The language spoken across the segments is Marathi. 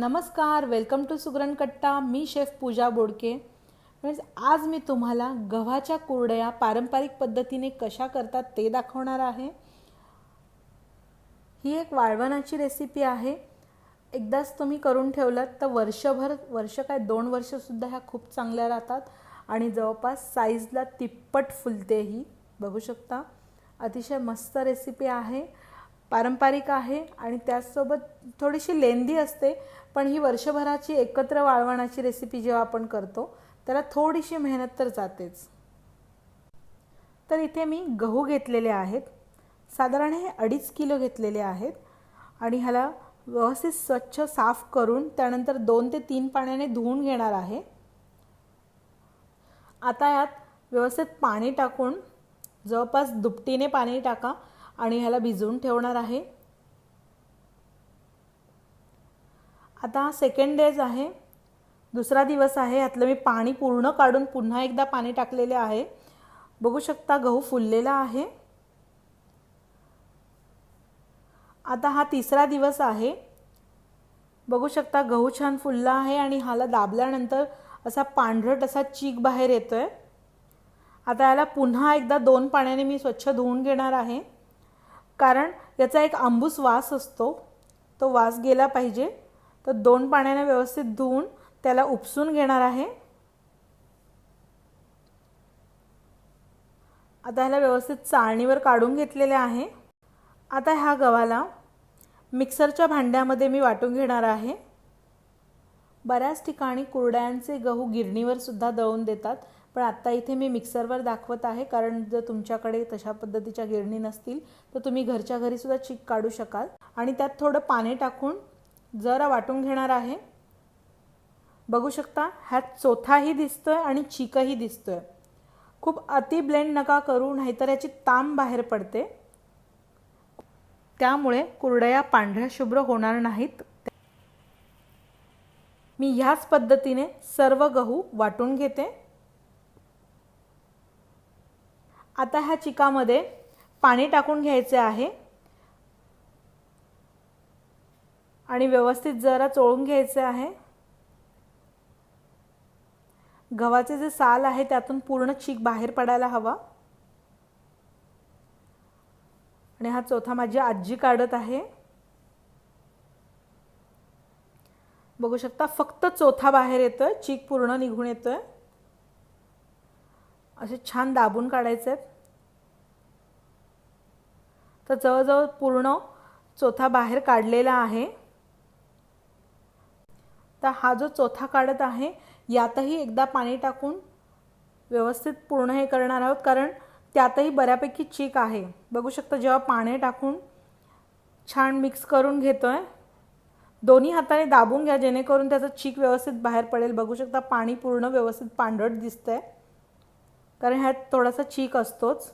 नमस्कार वेलकम टू सुगरण कट्टा. मी शेफ पूजा बोडके. फ्रेंड्स आज मी तुम्हाला गव्हाच्या कुरडया पारंपरिक पद्धतीने कशा करतात ते दाखवणार आहे. ही एक वाळवणाची रेसिपी आहे. एकदाच तुम्ही करून ठेवलात तर वर्षभर वर्ष काय दोन वर्षसुद्धा ह्या खूप चांगल्या राहतात. आणि जवळपास साईजला तिप्पट फुलते ही. बघू शकता. अतिशय मस्त रेसिपी आहे. पारंपरिक आहे आणि त्याचसोबत थोडीशी लेंदी असते पण ही वर्षभराची एकत्र वाळवणाची रेसिपी जेव्हा आपण करतो त्याला थोडीशी मेहनत तर जातेच. तर इथे मी गहू घेतलेले आहेत. साधारण हे अडीच किलो घेतलेले आहेत आणि ह्याला व्यवस्थित स्वच्छ साफ करून त्यानंतर दोन ते तीन पाण्याने धुवून घेणार आहे. आता यात व्यवस्थित पाणी टाकून जवळपास दुपटीने पाणी टाका. आणि ह्याला भिजवून ठेवणार आहे. आता हा सेकंड डेज आहे. दुसरा दिवस आहे. ह्यातलं मी पाणी पूर्ण काढून पुन्हा एकदा पाणी टाकलेले आहे. बघू शकता गहू फुललेला आहे. आता हा तिसरा दिवस आहे. बघू शकता गहू छान फुलला आहे आणि हाला दाबल्यानंतर असा पांढरट असा चीक बाहेर येतोय. आता याला पुन्हा एकदा दोन पाण्याने मी स्वच्छ धुवून घेणार आहे. कारण याचा एक आंबूस वास असतो. तो वास गेला पाहिजे. तर दोन पाण्याने व्यवस्थित धुवून त्याला उपसून घेणार आहे. आता ह्याला व्यवस्थित चाळणीवर काढून घेतलेले आहे. आता ह्या गव्हाला मिक्सरच्या भांड्यामध्ये मी वाटून घेणार आहे. बऱ्याच ठिकाणी कुरड्यांचे गहू गिरणीवर सुद्धा दळून देतात. पण आत्ता इथे मी मिक्सरवर दाखवत आहे कारण जर तुमच्याकडे तशा पद्धतीच्या गिरणी नसतील तर तुम्ही घरच्या घरीसुद्धा चीक काढू शकाल. आणि त्यात थोडं पाणी टाकून जरा वाटून घेणार आहे. बघू शकता ह्यात चोथाही दिसतोय आणि चीकही दिसतोय. खूप अति ब्लेंड नका करू नाहीतर याची ताम बाहेर पडते. त्यामुळे कुरडया पांढऱ्या शुभ्र होणार नाहीत. मी ह्याच पद्धतीने सर्व गहू वाटून घेते. आता ह्या चिकामध्ये पाणी टाकून घ्यायचे आहे. आणि व्यवस्थित जरा चोळून घ्यायचे आहे. गव्हाचे जे साल आहे त्यातून पूर्ण चीक बाहेर पडायला हवा. आणि हा चौथा माझी आजी काढत आहे. बघू शकता फक्त चौथा बाहेर येतोय चीक पूर्ण निघून येतोय. असे छान दाबून काढायचे. आहेत तर जवळजवळ पूर्ण चोथा बाहेर काढलेला आहे. तर हा जो चोथा काढत आहे यातही एकदा पाणी टाकून व्यवस्थित पूर्ण हे करणार आहोत कारण त्यातही बऱ्यापैकी चीक आहे. बघू शकता जेव्हा पाणी टाकून छान मिक्स करून घेतो आहे दोन्ही हाताने दाबून घ्या जेणेकरून त्याचं चीक व्यवस्थित बाहेर पडेल. बघू शकता पाणी पूर्ण व्यवस्थित पांढरट दिसतं आहे कारण ह्यात थोडासा चीक असतोच.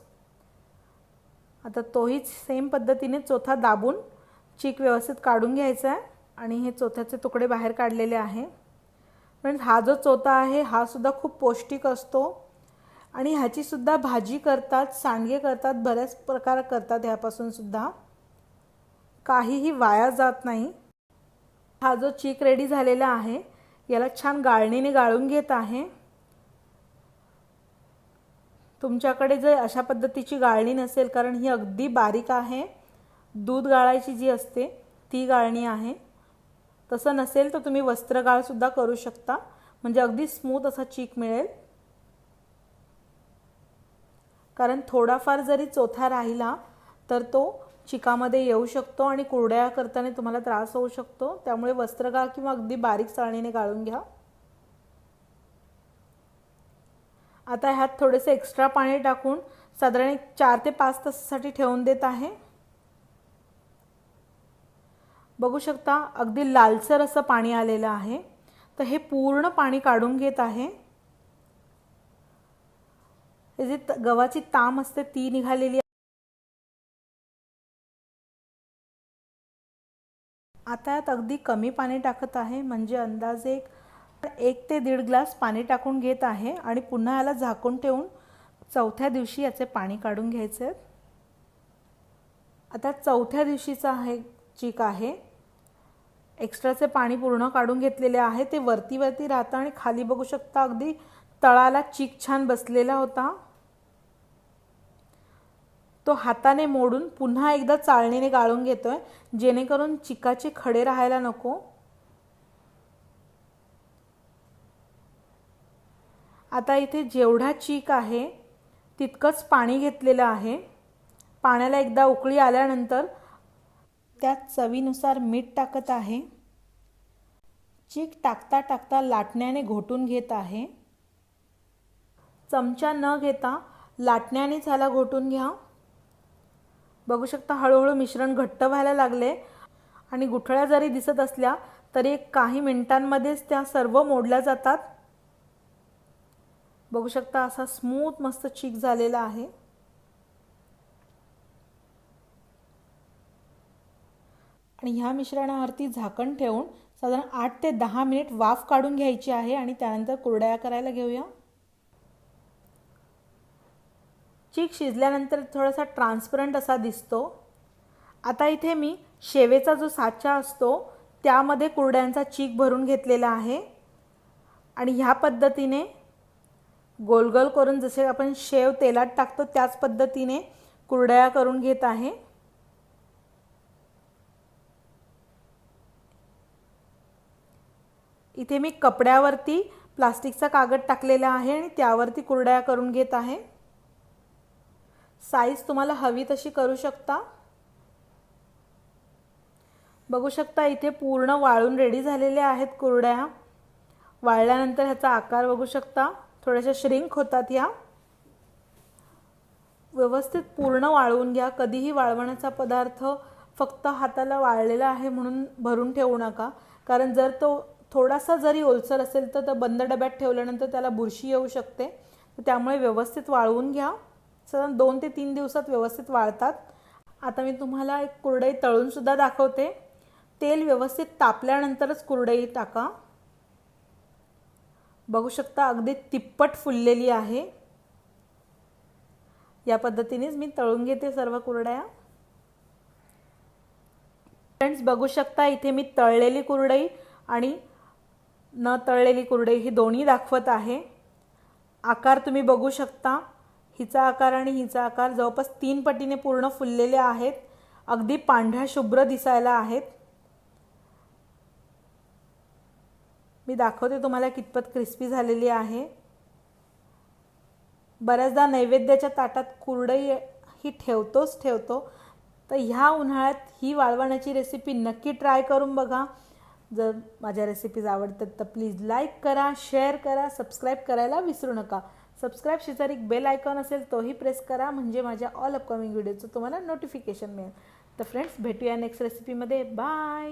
आता तोही सेम पद्धतीने चोथा दाबून चीक व्यवस्थित काढून घ्यायचा आहे आणि हे चोथ्याचे तुकडे बाहेर काढलेले आहे. पण हा जो चोथा आहे हा सुद्धा खूप पौष्टिक असतो आणि ह्याचीसुद्धा भाजी करतात सांडगे करतात बऱ्याच प्रकार करतात ह्यापासून सुद्धा. काहीही वाया जात नाही. हा जो चीक रेडी झालेला आहे याला छान गाळणीने गाळून घेत आहे. तुमच्याकडे जर अशा पद्धतीची गाळणी नसेल कारण ही अगदी बारीक आहे. दूध गाळायची जी असते ती गाळणी आहे. तसं नसेल तर तुम्ही वस्त्रगाळसुद्धा करू शकता. म्हणजे अगदी स्मूथ असा चीक मिळेल. कारण थोडाफार जरी चोथा राहिला तर तो चिकामध्ये येऊ शकतो आणि कुरड्या करताना तुम्हाला त्रास होऊ शकतो. त्यामुळे वस्त्रगाळ किंवा अगदी बारीक चाळणीने गाळून घ्या. आता ह्यात थोडेसे एक्स्ट्रा पाणी टाकून साधारण एक चार ते पाच तासासाठी ठेवून देत आहे. बघू शकता अगदी लालसर असं पाणी आलेलं आहे. तर हे पूर्ण पाणी काढून घेत आहे. हे जे गव्हाची ताम असते ती निघालेली आता यात अगदी कमी पाणी टाकत आहे म्हणजे अंदाजे एक एक ते दीड ग्लास पाणी टाकून घेत आहे आणि पुन्हा याला झाकून ठेवून चौथ्या दिवशी याचे पाणी काढून घ्यायचे आता चौथ्या दिवशीचा आहे चीक आहे. एक्स्ट्राचे पाणी पूर्ण काढून घेतलेले आहे. ते वरती वरती राहतं आणि खाली बघू शकता अगदी तळाला चीक छान बसलेला होता. तो हाताने मोडून पुन्हा एकदा चाळणीने गाळून घेतोय. जेणेकरून चिकाचे खडे राहायला नको. आता इथे जेवढा चीक आहे तितकंच पाणी घेतलेलं आहे. पाण्याला एकदा उकळी आल्यानंतर त्यात चवीनुसार मीठ टाकत आहे. चीक टाकता टाकता लाटण्याने घोटून घेत आहे. चमचा न घेता लाटण्याने ह्याला घोटून घ्या. बघू शकता हळूहळू मिश्रण घट्ट व्हायला लागले आणि गुठळ्या जरी दिसत असल्या तरी काही मिनिटांमध्येच त्या सर्व मोडल्या जातात. बघू शकता असा स्मूथ मस्त चीक झालेला आहे. आणि ह्या मिश्रणावरती झाकण ठेवून साधारण आठ ते दहा मिनिट वाफ काढून घ्यायची आहे आणि त्यानंतर कुरड्या करायला घेऊया. चीक शिजल्यानंतर थोडासा ट्रान्सपरंट असा दिसतो. आता इथे मी शेवेचा जो साचा असतो त्यामध्ये कुरड्यांचा चीक भरून घेतलेला आहे. आणि ह्या पद्धतीने गोलगोल करून जसे आपण शेव तेलात टाकतो त्याच पद्धतीने कुरड्या करून घेत आहे. इथे मी कपड्यावरती प्लास्टिकचा कागद टाकलेला आहे आणि त्यावरती कुरड्या करून घेत आहे. साईज तुम्हाला हवी तशी करू शकता. बघू शकता इथे पूर्ण वाळून रेडी झालेले आहेत कुरड्या. वाळल्यानंतर ह्याचा आकार बघू शकता. थोड्याशा श्रिंक होतात या. व्यवस्थित पूर्ण वाळवून घ्या. कधीही वाळवण्याचा पदार्थ फक्त हाताला वाळलेला आहे म्हणून भरून ठेवू नका. कारण जर तो थोडासा जरी ओलसर असेल तर बंद डब्यात ठेवल्यानंतर त्याला बुरशी येऊ शकते. त्यामुळे व्यवस्थित वाळवून घ्या. साधारण दोन ते तीन दिवसात व्यवस्थित वाळतात. आता मी तुम्हाला एक कुरडई तळूनसुद्धा दाखवते. तेल व्यवस्थित तापल्यानंतरच कुरडई टाका. बघू शकता अगदी तिप्पट फुललेली आहे. या पद्धतीनेच मी तळून घेते सर्व कुरड्या. फ्रेंड्स बघू शकता इथे मी तळलेली कुरडई आणि न तळलेली कुरडई ही दोन्ही दाखवत आहे. आकार तुम्ही बघू शकता. हिचा आकार आणि हिचा आकार जवळपास तीन पटीने पूर्ण फुललेले आहेत. अगदी पांढऱ्या शुभ्र दिसायला आहेत. मी दाखवते तुम्हाला कितपत क्रिस्पी झालेली आहे. बऱ्याचदा नैवेद्याच्या ताटात कुरडई ही ठेवतोच ठेवतो. तर ह्या उन्हाळ्यात ही वाळवण्याची रेसिपी नक्की ट्राय करून बघा. जर माझ्या रेसिपीज आवडतात तर प्लीज लाईक करा शेअर करा सबस्क्राईब करायला विसरू नका. सबस्क्राईब शेजारी बेल आयकॉन असेल तोही प्रेस करा म्हणजे माझ्या ऑल अपकमिंग व्हिडिओचं तुम्हाला नोटिफिकेशन मिळेल. तर फ्रेंड्स भेटूया नेक्स्ट रेसिपीमध्ये बाय